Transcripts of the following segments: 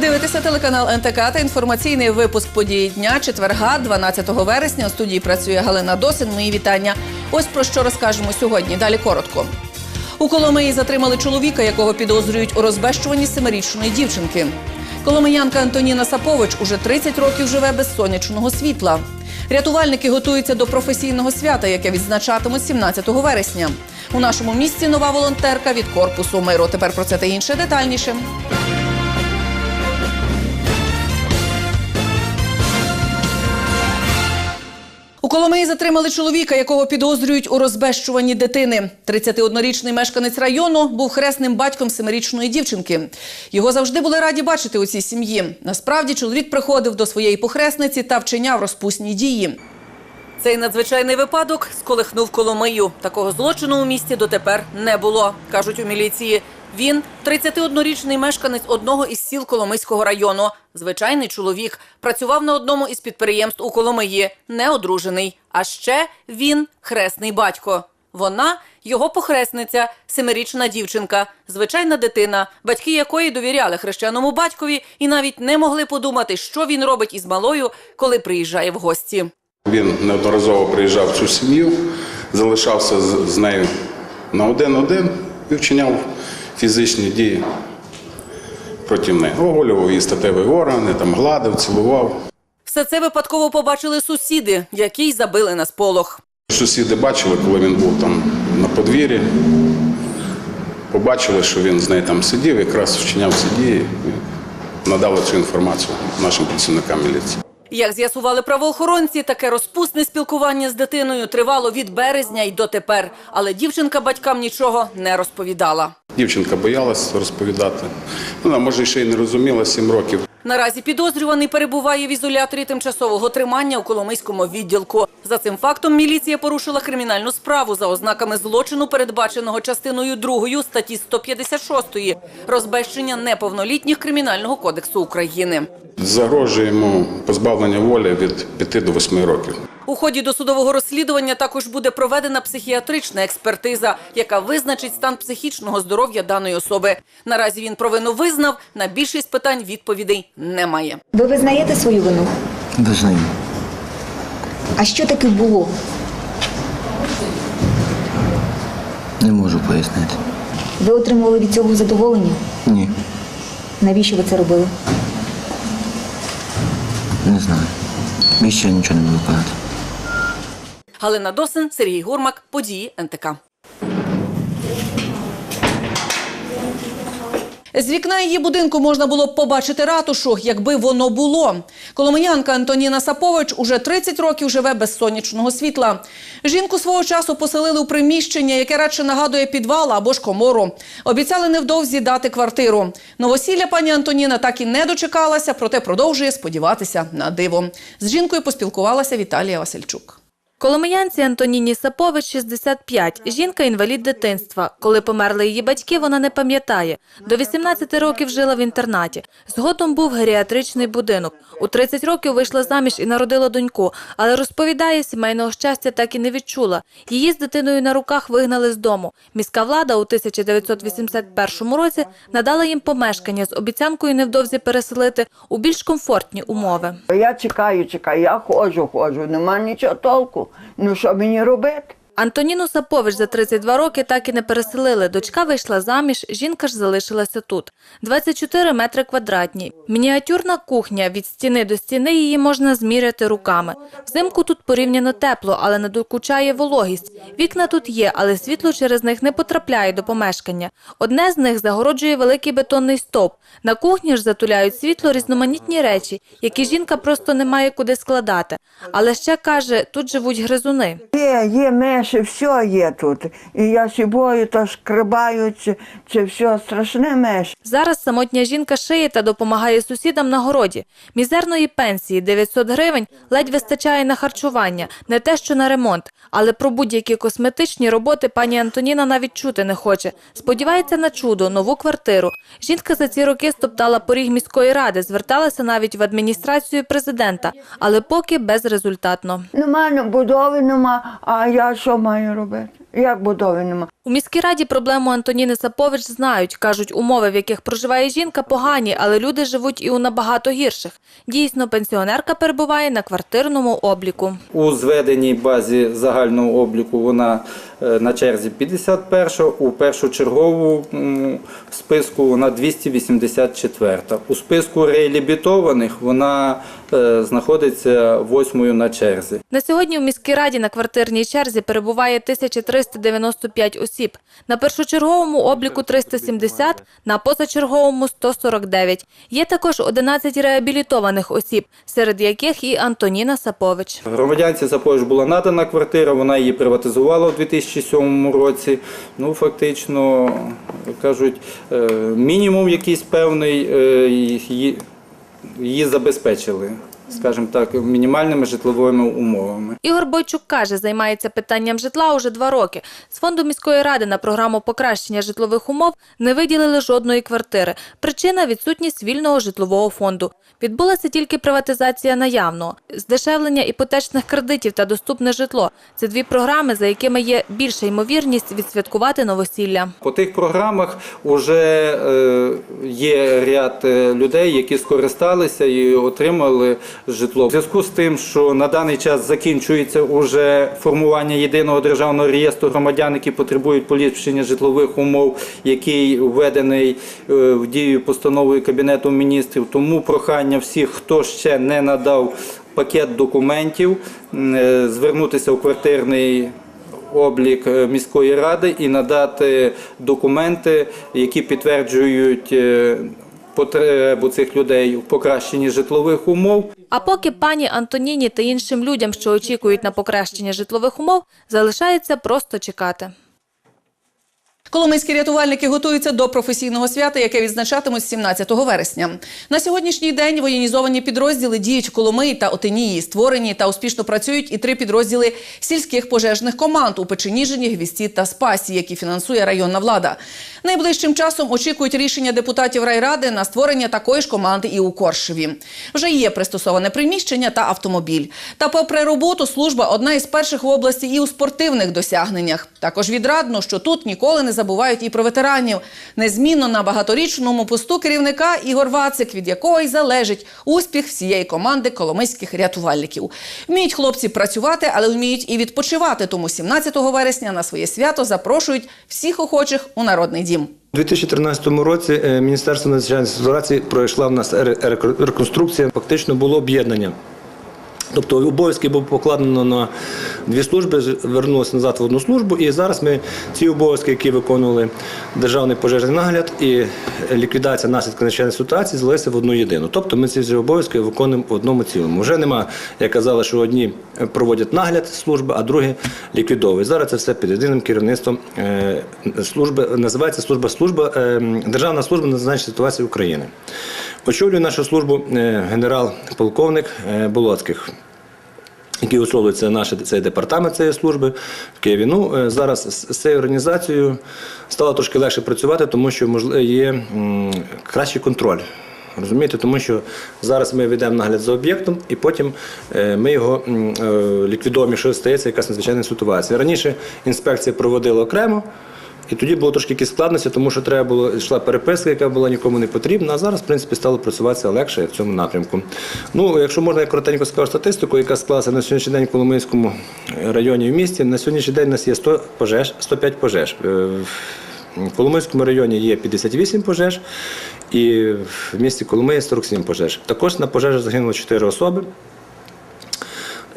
дивитеся телеканал НТК та інформаційний випуск події дня четверга, 12 вересня. У студії працює Галина Досин. Мої вітання. Ось про що розкажемо сьогодні. Далі коротко. У Коломиї затримали чоловіка, якого підозрюють у розбещуванні семирічної дівчинки. Коломиянка Антоніна Сапович уже 30 років живе без сонячного світла. Рятувальники готуються до професійного свята, яке відзначатимуть 17 вересня. У нашому місті нова волонтерка від корпусу миру. Тепер про це та інше детальніше. Коломиї затримали чоловіка, якого підозрюють у розбещуванні дитини. 31-річний мешканець району був хресним батьком семирічної дівчинки. Його завжди були раді бачити у цій сім'ї. Насправді чоловік приходив до своєї похресниці та вчиняв розпусні дії. Цей надзвичайний випадок сколихнув Коломию. Такого злочину у місті дотепер не було, кажуть у міліції. Він 31-річний мешканець одного із сіл Коломийського району. Звичайний чоловік. Працював на одному із підприємств у Коломиї. Не одружений. А ще він хресний батько. Вона його похресниця, семирічна дівчинка, звичайна дитина, батьки якої довіряли хрещеному батькові і навіть не могли подумати, що він робить із малою, коли приїжджає в гості. Він неодноразово приїжджав в цю сім'ю, залишався з нею на один-один і вчиняв фізичні дії проти неї. Оголював її статеві органи, там гладив, цілував. Все це випадково побачили сусіди, які й забили на сполох. Сусіди бачили, коли він був там на подвір'ї, побачили, що він з нею там сидів, якраз вчиняв ці дії надали цю інформацію нашим працівникам міліції. Як з'ясували правоохоронці, таке розпусне спілкування з дитиною тривало від березня й дотепер. Але дівчинка батькам нічого не розповідала. Дівчинка боялась розповідати. Вона, може, ще й не розуміла сім років. Наразі підозрюваний перебуває в ізоляторі тимчасового тримання у Коломийському відділку. За цим фактом міліція порушила кримінальну справу за ознаками злочину, передбаченого частиною 2 статті 156 розбещення неповнолітніх Кримінального кодексу України. Загрожує йому позбавлення волі від 5 до 8 років. У ході досудового розслідування також буде проведена психіатрична експертиза, яка визначить стан психічного здоров'я даної особи. Наразі він провину визнав. На більшість питань відповідей немає. Ви визнаєте свою вину? Визнаю. А що таке було? Не можу пояснити. Ви отримували від цього задоволення? Ні, Навіщо ви це робили? не знаю. Більше я нічого не буду казати. Галина Досин, Сергій Гурмак, події НТК. З вікна її будинку можна було б побачити ратушу, якби воно було. Коломиянка Антоніна Сапович уже 30 років живе без сонячного світла. Жінку свого часу поселили у приміщення, яке радше нагадує підвал або ж комору. Обіцяли невдовзі дати квартиру. Новосілля пані Антоніна так і не дочекалася, проте продовжує сподіватися на диво. З жінкою поспілкувалася Віталія Васильчук. Коломиянці Антоніні Сапович 65. Жінка інвалід дитинства. Коли померли її батьки, вона не пам'ятає. До 18 років жила в інтернаті. Згодом був геріатричний будинок. У 30 років вийшла заміж і народила доньку, але розповідає, сімейного щастя так і не відчула. Її з дитиною на руках вигнали з дому. Міська влада у 1981 році надала їм помешкання з обіцянкою невдовзі переселити у більш комфортні умови. Я чекаю, чекаю, я ходжу, ходжу, нема нічого толку. Ну що мені робити? Антоніну Сапович за 32 роки так і не переселили. Дочка вийшла заміж, жінка ж залишилася тут. 24 метри квадратні. Мініатюрна кухня. Від стіни до стіни її можна зміряти руками. Взимку тут порівняно тепло, але надокучає вологість. Вікна тут є, але світло через них не потрапляє до помешкання. Одне з них загороджує великий бетонний стовп. На кухні ж затуляють світло різноманітні речі, які жінка просто не має куди складати. Але ще каже, тут живуть гризуни. Є, є меші, все є тут. І я сібою то шкрибаю, чи, чи все страшне меж. Зараз самотня жінка шиє та допомагає сусідам на городі. Мізерної пенсії 900 гривень ледь вистачає на харчування, не те, що на ремонт. Але про будь-які косметичні роботи пані Антоніна навіть чути не хоче. Сподівається на чудо, нову квартиру. Жінка за ці роки стоптала поріг міської ради, зверталася навіть в адміністрацію президента, але поки безрезультатно. Нема ну, будови, нема, а я що маю робити? Як будови нема? У міській раді проблему Антоніни Сапович знають. Кажуть, умови, в яких проживає жінка, погані, але люди живуть і у набагато гірших. Дійсно, пенсіонерка перебуває на квартирному обліку. У зведеній базі загального обліку вона е, на черзі 51, у першочергову м, списку вона 284. У списку реабілітованих вона знаходиться восьмою на черзі. На сьогодні у міській раді на квартирній черзі перебуває 1395 осіб. На першочерговому обліку 370, на позачерговому 149. Є також 11 реабілітованих осіб, серед яких і Антоніна Сапович. Громадянці Запоріж була надана квартира, вона її приватизувала у 2007 році. Ну, фактично, кажуть, е, мінімум якийсь певний е, її, забезпечили, скажімо так, мінімальними житловими умовами. Ігор Бойчук каже, займається питанням житла уже два роки. З фонду міської ради на програму покращення житлових умов не виділили жодної квартири. Причина – відсутність вільного житлового фонду. Відбулася тільки приватизація наявного. Здешевлення іпотечних кредитів та доступне житло – це дві програми, за якими є більша ймовірність відсвяткувати новосілля. По тих програмах вже е, є ряд е, людей, які скористалися і отримали житло. В зв'язку з тим, що на даний час закінчується уже формування єдиного державного реєстру громадян, які потребують поліпшення житлових умов, який введений е, в дію постановою Кабінету міністрів. Тому прохання всіх, хто ще не надав пакет документів, е, звернутися в квартирний облік е, міської ради і надати документи, які підтверджують потребу цих людей в покращенні житлових умов. А поки пані Антоніні та іншим людям, що очікують на покращення житлових умов, залишається просто чекати. Коломийські рятувальники готуються до професійного свята, яке відзначатимуть 17 вересня. На сьогоднішній день воєнізовані підрозділи діють в Коломиї та Отинії. Створені та успішно працюють і три підрозділи сільських пожежних команд у Печеніжині, Гвісті та Спасі, які фінансує районна влада. Найближчим часом очікують рішення депутатів райради на створення такої ж команди і у Коршеві. Вже є пристосоване приміщення та автомобіль. Та попри роботу, служба одна із перших в області і у спортивних досягненнях. Також відрадно, що тут ніколи не забувають і про ветеранів. Незмінно на багаторічному посту керівника Ігор Вацик, від якого й залежить успіх всієї команди коломийських рятувальників. Вміють хлопці працювати, але вміють і відпочивати. Тому 17 вересня на своє свято запрошують всіх охочих у народний дім. У 2013 році е, Міністерство надзвичайної ситуації пройшла в нас ре- ре- реконструкція. Фактично було об'єднання. Тобто обов'язки було покладено на дві служби, вернулося назад в одну службу. І зараз ми ці обов'язки, які виконували державний пожежний нагляд і ліквідація наслідків надзвичайної ситуації, злилися в одну єдину. Тобто ми ці обов'язки виконуємо в одному цілому. Вже нема, як казали, що одні проводять нагляд служби, а другі ліквідовують. Зараз це все під єдиним керівництвом е, служби. Називається служба служба е, Державна служба надзвичайної ситуації України. Очолює нашу службу е, генерал-полковник е, Болоцьких який очолюється наш цей департамент цієї служби в Києві. Ну, е, зараз з цією організацією стало трошки легше працювати, тому що є кращий контроль. Розумієте, тому що зараз ми ведемо нагляд за об'єктом, і потім ми його ліквідуємо, якщо стається якась надзвичайна ситуація. Раніше інспекція проводила окремо, і тоді було трошки якісь складності, тому що треба було йшла переписка, яка була нікому не потрібна. А зараз, в принципі, стало працюватися легше в цьому напрямку. Ну, якщо можна, я коротенько скажу статистику, яка склалася на сьогоднішній день в Коломийському районі в місті. На сьогоднішній день у нас є 100 пожеж, 105 пожеж. Е, В Коломийському районі є 58 пожеж, і в місті Коломиї 47 пожеж. Також на пожежах загинуло 4 особи.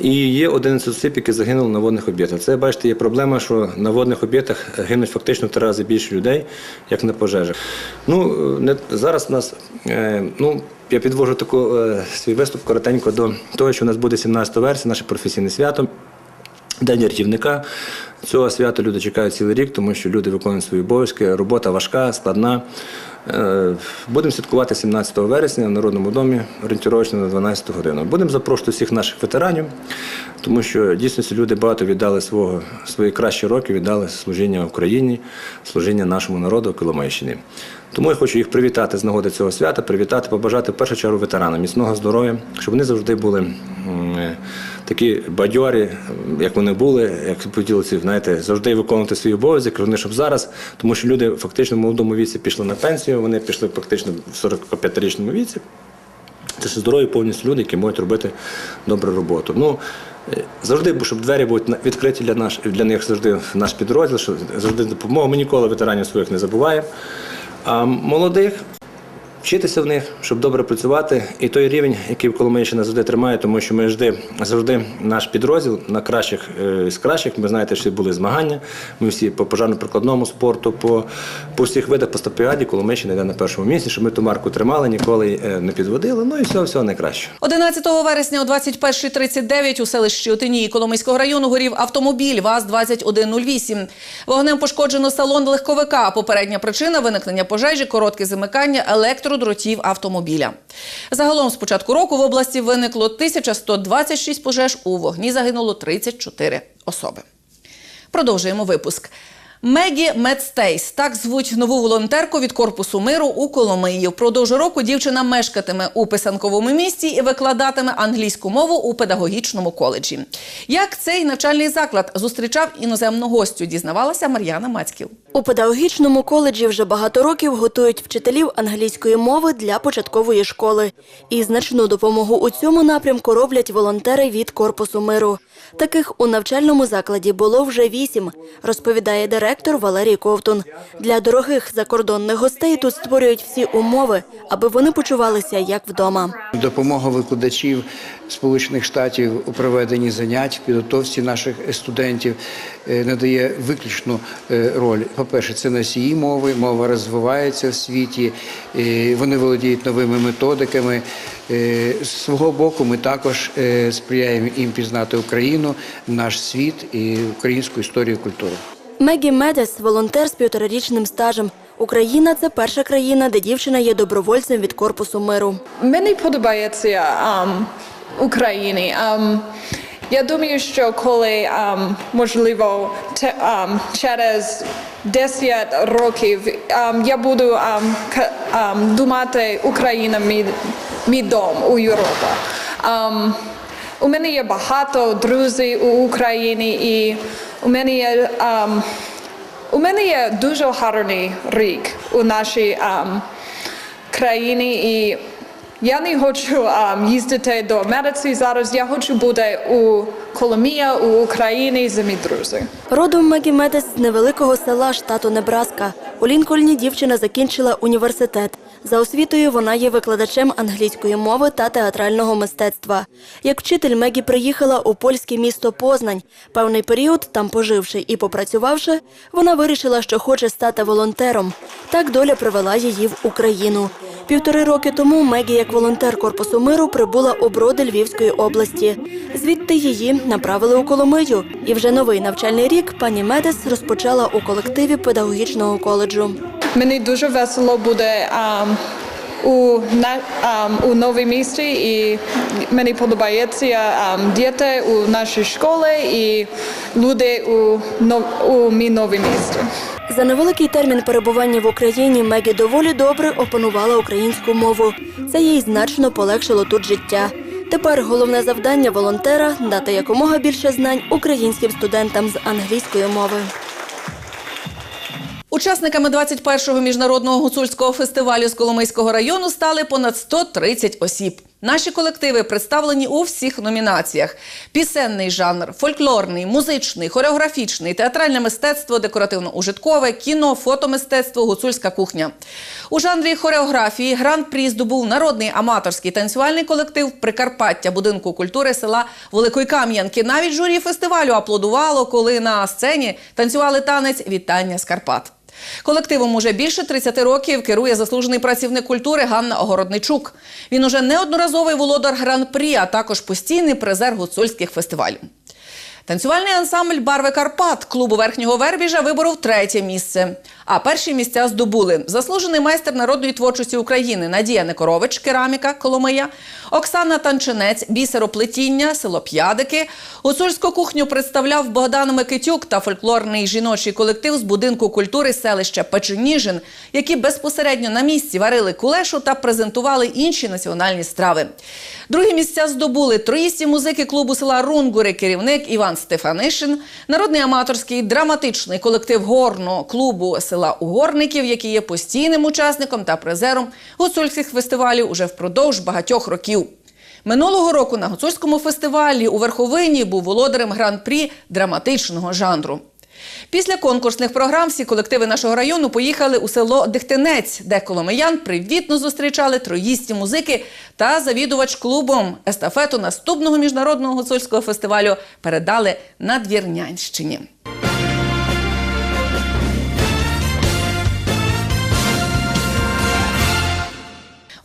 І є 11 осіб, які загинули на водних об'єктах. Це, бачите, є проблема, що на водних об'єктах гинуть фактично три рази більше людей, як на пожежах. Ну, е, не, зараз у нас, е, ну, я підвожу таку, е, свій виступ коротенько до того, що у нас буде 17 версія, наше професійне свято. День рятівника. Цього свята люди чекають цілий рік, тому що люди виконують свої обов'язки. Робота важка, складна. Е, Будемо святкувати 17 вересня в Народному домі орієнтировочно на 12 годину. Будемо запрошувати всіх наших ветеранів, тому що дійсно люди багато віддали свого, свої кращі роки, віддали служіння Україні, служіння нашому народу Коломийщині. Тому я хочу їх привітати з нагоди цього свята, привітати, побажати в першу чергу ветеранам міцного здоров'я, щоб вони завжди були такі бадьорі, як вони були, як поділися, знаєте, завжди виконувати свій обов'язок, вони щоб зараз, тому що люди фактично в молодому віці пішли на пенсію, вони пішли фактично в 45-річному віці. Це ж здорові повністю люди, які можуть робити добру роботу. Ну, е, завжди, щоб двері на- відкриті для, наш, для них завжди наш підрозділ, що завжди допомога. Ми ніколи ветеранів своїх не забуваємо. А молодих вчитися в них, щоб добре працювати. І той рівень, який в Коломийщина завжди тримає, тому що ми завжди, завжди наш підрозділ на кращих е, з кращих. Ми знаєте, що були змагання. Ми всі по пожарно-прикладному спорту, по, по всіх видах по стопіаді, Коломийщина йде на першому місці, щоб ми ту марку тримали, ніколи е, не підводили. Ну і все, все найкраще. 11 вересня о 21.39 у селищі Отинії Коломийського району горів автомобіль ВАЗ-2108. Вогнем пошкоджено салон легковика. Попередня причина виникнення пожежі, коротке замикання електродротів автомобіля. Загалом з початку року в області виникло 1126 пожеж, у вогні загинуло 34 особи. Продовжуємо випуск. Мегі Медстейс так звуть нову волонтерку від корпусу миру у Коломиї. Впродовж року дівчина мешкатиме у писанковому місті і викладатиме англійську мову у педагогічному коледжі. Як цей навчальний заклад зустрічав іноземну гостю, дізнавалася Мар'яна Мацьків. У педагогічному коледжі вже багато років готують вчителів англійської мови для початкової школи. І значну допомогу у цьому напрямку роблять волонтери від Корпусу миру. Таких у навчальному закладі було вже вісім, розповідає директор Валерій Ковтун. Для дорогих закордонних гостей тут створюють всі умови, аби вони почувалися як вдома. Допомога викладачів Сполучених Штатів у проведенні занять, підготовці наших студентів надає виключну е, роль. По-перше, це носії мови, мова розвивається в світі, е, вони володіють новими методиками. Е, З свого боку, ми також е, сприяємо їм пізнати Україну, наш світ і українську історію і культуру. Мегі Медес – волонтер з півторарічним стажем. Україна – це перша країна, де дівчина є добровольцем від Корпусу миру. Мені подобається um, Україні. Um, я думаю, що коли um, можливо um, через 10 років um, я буду думати Україна мій, мій дом у Європі. У мене є багато друзів у Україні і у мене є у мене є дуже гарний рік у нашій країні і я не хочу um, їздити до Америці зараз. Я хочу бути у Коломія, у Україні з моїми друзі. Родом Мегі з невеликого села штату Небраска. У Лінкольні дівчина закінчила університет. За освітою вона є викладачем англійської мови та театрального мистецтва. Як вчитель Мегі приїхала у польське місто Познань. Певний період, там поживши і попрацювавши, вона вирішила, що хоче стати волонтером. Так доля привела її в Україну. Півтори роки тому Мегі, як волонтер Корпусу миру, прибула у Броди Львівської області. Звідти її направили у Коломию. І вже новий навчальний рік пані Медес розпочала у колективі педагогічного коледжу. Мені дуже весело буде um, у, на, um, у новій місті і мені подобається um, діти у нашій школі і люди у, у мій новій місті. За невеликий термін перебування в Україні Мегі доволі добре опанувала українську мову. Це їй значно полегшило тут життя. Тепер головне завдання волонтера дати якомога більше знань українським студентам з англійської мови. Учасниками 21-го міжнародного гуцульського фестивалю з Коломийського району стали понад 130 осіб. Наші колективи представлені у всіх номінаціях: пісенний жанр, фольклорний, музичний, хореографічний, театральне мистецтво, декоративно-ужиткове, кіно, фотомистецтво, гуцульська кухня. У жанрі хореографії гран-прі здобув народний аматорський танцювальний колектив Прикарпаття будинку культури села Великої Кам'янки. Навіть журі фестивалю аплодувало, коли на сцені танцювали танець Вітання з Карпат. Колективом уже більше 30 років керує заслужений працівник культури Ганна Огородничук. Він уже неодноразовий володар гран-прі, а також постійний призер гуцульських фестивалів. Танцювальний ансамбль Барви Карпат клубу верхнього Вербіжа виборов третє місце. А перші місця здобули заслужений майстер народної творчості України Надія Некорович, кераміка Коломия, Оксана Танчинець, бісероплетіння, село П'ядики. Гуцульську кухню представляв Богдан Микитюк та фольклорний жіночий колектив з будинку культури селища Печеніжин, які безпосередньо на місці варили кулешу та презентували інші національні страви. Другі місця здобули троїсті музики клубу села Рунгури, керівник Іван Стефанишин, народний аматорський драматичний колектив горного клубу села Угорників, який є постійним учасником та призером гуцульських фестивалів уже впродовж багатьох років. Минулого року на гуцульському фестивалі у Верховині був володарем гран-прі драматичного жанру. Після конкурсних програм всі колективи нашого району поїхали у село Дихтинець, де коломиян привітно зустрічали троїсті музики та завідувач клубом естафету наступного міжнародного гуцульського фестивалю передали на Двірнянщині.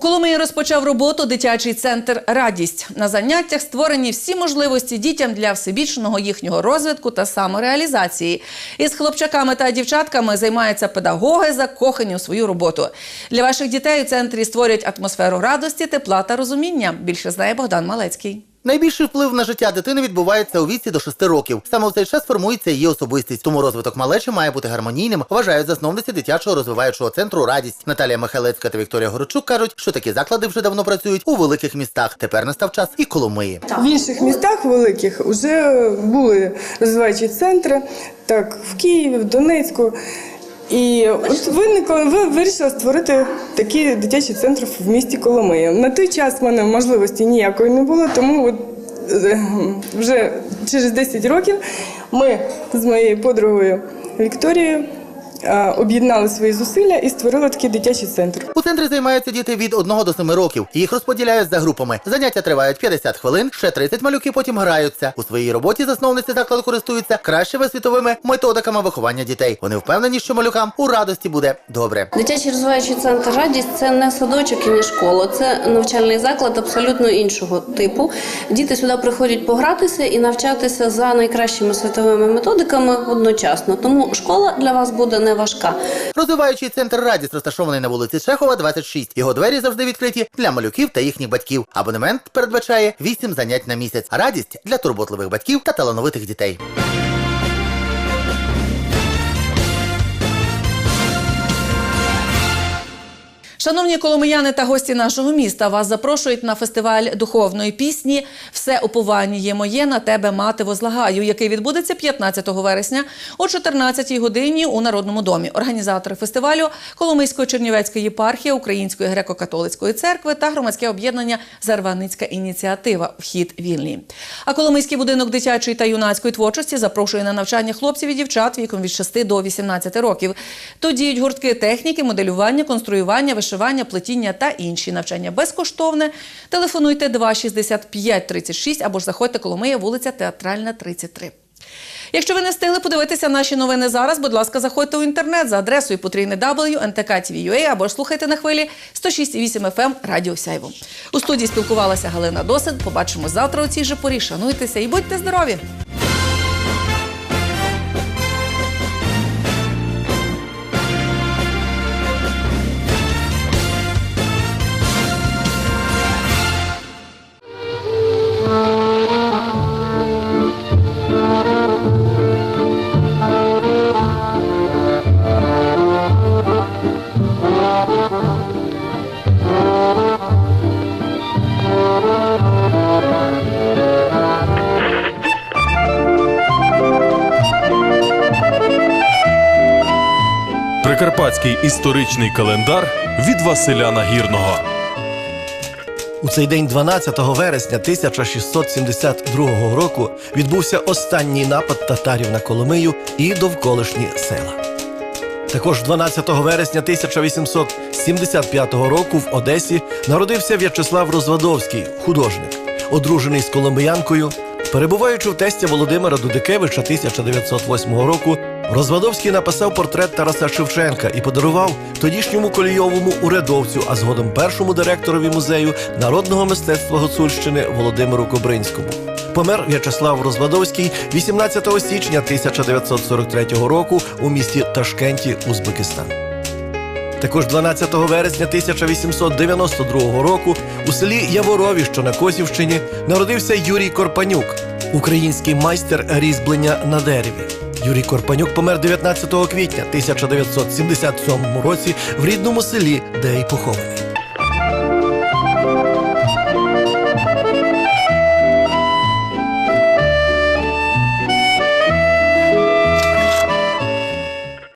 Коломиї розпочав роботу дитячий центр Радість. На заняттях створені всі можливості дітям для всебічного їхнього розвитку та самореалізації. Із хлопчаками та дівчатками займаються педагоги, закохані у свою роботу. Для ваших дітей у центрі створюють атмосферу радості, тепла та розуміння. Більше знає Богдан Малецький. Найбільший вплив на життя дитини відбувається у віці до 6 років. Саме в цей час формується її особистість. Тому розвиток малечі має бути гармонійним, вважають засновниці дитячого розвиваючого центру Радість. Наталія Михайлецька та Вікторія Горочук кажуть, що такі заклади вже давно працюють у великих містах. Тепер настав час і Коломиї. В інших містах великих вже були розвиваючі центри, так в Києві, в Донецьку. І от виникло, ви вирішила створити такий дитячий центр в місті Коломия. На той час в мене можливості ніякої не було, тому от, е, вже через 10 років ми з моєю подругою Вікторією об'єднали свої зусилля і створили такий дитячий центр. У центрі займаються діти від 1 до 7 років. Їх розподіляють за групами. Заняття тривають 50 хвилин, ще 30 малюки потім граються. У своїй роботі засновниці закладу користуються кращими світовими методиками виховання дітей. Вони впевнені, що малюкам у радості буде добре. Дитячий розвиваючий центр радість це не садочок і не школа, це навчальний заклад абсолютно іншого типу. Діти сюди приходять погратися і навчатися за найкращими світовими методиками одночасно. Тому школа для вас буде не важка. Розвиваючий центр Радість розташований на вулиці Чехова, 26. Його двері завжди відкриті для малюків та їхніх батьків. Абонемент передбачає 8 занять на місяць. Радість для турботливих батьків та талановитих дітей. Шановні коломияни та гості нашого міста, вас запрошують на фестиваль духовної пісні Все уповання моє на тебе мати возлагаю, який відбудеться 15 вересня о 14 годині у Народному домі. Організатори фестивалю Коломийсько-Чернівецька єпархія Української греко-католицької церкви та громадське об'єднання Зарваницька ініціатива. Вхід вільний. А Коломийський будинок дитячої та юнацької творчості запрошує на навчання хлопців і дівчат віком від 6 до 18 років. Діють гуртки техніки, моделювання, конструювання, вишивання, плетіння та інші навчання безкоштовне. Телефонуйте 265 36 або ж заходьте Коломия, вулиця Театральна, 33. Якщо ви не встигли подивитися наші новини зараз, будь ласка, заходьте у інтернет за адресою потрійне або ж слухайте на хвилі 106,8 FM Радіо Сяйво. У студії спілкувалася Галина Досин. Побачимо завтра у цій же порі. Шануйтеся і будьте здорові! Прикарпатський історичний календар від Василя Нагірного. У цей день, 12 вересня 1672 року, відбувся останній напад татарів на Коломию і довколишні села. Також 12 вересня 1875 року в Одесі народився В'ячеслав Розвадовський, художник, одружений з коломиянкою. Перебуваючи в тестя Володимира Дудикевича 1908 року, Розвадовський написав портрет Тараса Шевченка і подарував тодішньому колійовому урядовцю, а згодом першому директорові музею народного мистецтва Гуцульщини Володимиру Кобринському. Помер В'ячеслав Розвадовський 18 січня 1943 року у місті Ташкенті, Узбекистан. Також 12 вересня 1892 року у селі Яворові, що на Косівщині, народився Юрій Корпанюк, український майстер різьблення на дереві. Юрій Корпанюк помер 19 квітня 1977 році в рідному селі, де й похований.